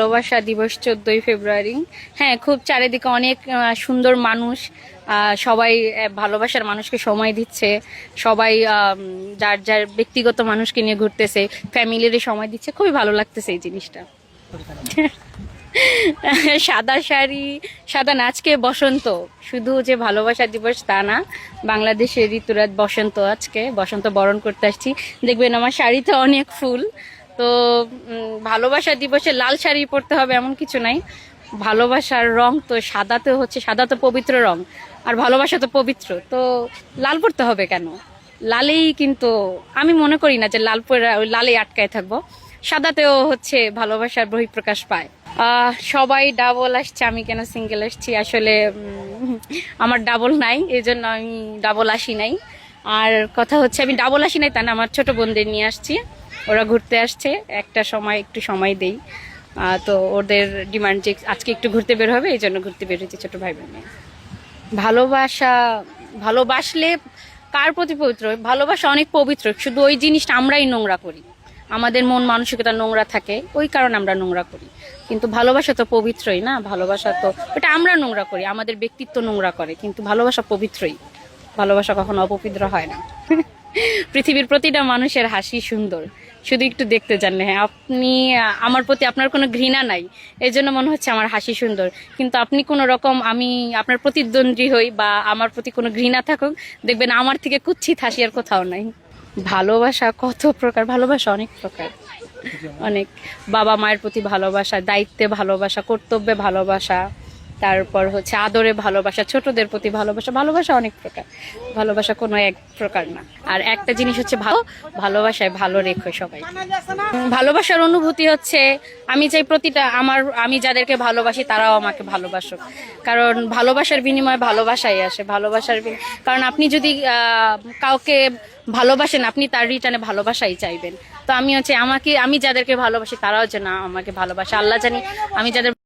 ভালোবাসা দিবস চোদ্দই ফেব্রুয়ারি। হ্যাঁ খুব চারিদিকে অনেক সুন্দর মানুষ সবাই ভালোবাসার মানুষকে সময় দিচ্ছে, সবাই যার যার ব্যক্তিগত মানুষকে নিয়ে ঘুরতেছে ফ্যামিলির সময় দিচ্ছে, খুবই ভালো লাগতেছে এই জিনিসটা। সাদা শাড়ি, সাদা নাচকে বসন্ত? শুধু যে ভালোবাসা দিবস তা না, বাংলাদেশের ঋতুরাত বসন্ত আজকে, বসন্ত বরণ করতে আসছি। দেখবেন আমার শাড়িতে অনেক ফুল তো ভালোবাসা দিবসে লাল শাড়ি পরতে হবে এমন কিছু নাই। ভালোবাসার রং তো সাদাতে হচ্ছে, সাদা তো পবিত্র রং, আর ভালোবাসা তো পবিত্র। তো লাল পরতে হবে কেন? লালেই কিন্তু, আমি মনে করি না যে লাল লালেই আটকায় থাকব। সাদাতেও হচ্ছে ভালোবাসার বহিঃপ্রকাশ পায়। সবাই ডাবল আসছে, আমি কেন সিঙ্গেল আসছি? আসলে আমার ডাবল নাই এই জন্য আমি ডাবল আসি নাই। আর কথা হচ্ছে, আমি ডাবল আসি নাই তা না, আমার ছোট বোনদের নিয়ে আসছি। ওরা ঘুরতে আসছে, একটা সময় একটু সময় দেই। তো ওদের ডিমান্ড যে আজকে একটু ঘুরতে বের হবে, এই জন্য ঘুরতে বের হয়েছে ছোট ভাই বোন ভালোবাসা, ভালোবাসলে কার প্রতি পবিত্র? ভালোবাসা অনেক পবিত্র, শুধু ওই জিনিসটা আমরাই নোংরা করি। আমাদের মন মানসিকতা নোংরা থাকে, ওই কারণে আমরা নোংরা করি। কিন্তু ভালোবাসা তো পবিত্রই না? ভালোবাসা তো, ওটা আমরা নোংরা করি, আমাদের ব্যক্তিত্ব নোংরা করে, কিন্তু ভালোবাসা পবিত্রই। ভালোবাসা কখনো অপবিত্র হয় না। পৃথিবীর প্রতিটা মানুষের হাসি সুন্দর। শুধু একটু দেখতে জানলে হ্যাঁ আপনি, আমার প্রতি আপনার কোনো ঘৃণা নাই এই জন্য মনে হচ্ছে আমার হাসি সুন্দর। কিন্তু আপনি কোনো রকম আমি আপনার প্রতিদ্বন্দ্বী হই বা আমার প্রতি কোনো ঘৃণা থাকুক, দেখবেন আমার থেকে কুচ্ছিত হাসি আর কোথাও নাই। ভালোবাসা কত প্রকার, ভালোবাসা অনেক প্রকার। অনেক বাবা মায়ের প্রতি ভালোবাসা, দায়িত্বে ভালোবাসা, কর্তব্যে ভালোবাসা। তারপর হচ্ছে আদরে ভালোবাসা, ছোটদের প্রতি ভালোবাসা ভালোবাসা অনেক প্রকার। ভালোবাসা কোনো এক প্রকার না। আর একটা জিনিস হচ্ছে ভালো, ভালোবাসায় ভালো রেখো সবাই। ভালোবাসার অনুভূতি হচ্ছে, আমি চাই প্রতিটা আমার, আমি যাদেরকে ভালোবাসি তারাও আমাকে ভালোবাসুক। কারণ ভালোবাসার বিনিময়ে ভালোবাসাই আসে, ভালোবাসার কারণ আপনি যদি কাউকে ভালোবাসেন, আপনি তার রিটার্নে ভালোবাসাই চাইবেন। তো আমি হচ্ছে আমাকে, আমি যাদেরকে ভালোবাসি তারাও যেন আমাকে ভালোবাসে। আল্লাহ জানি আমি যাদের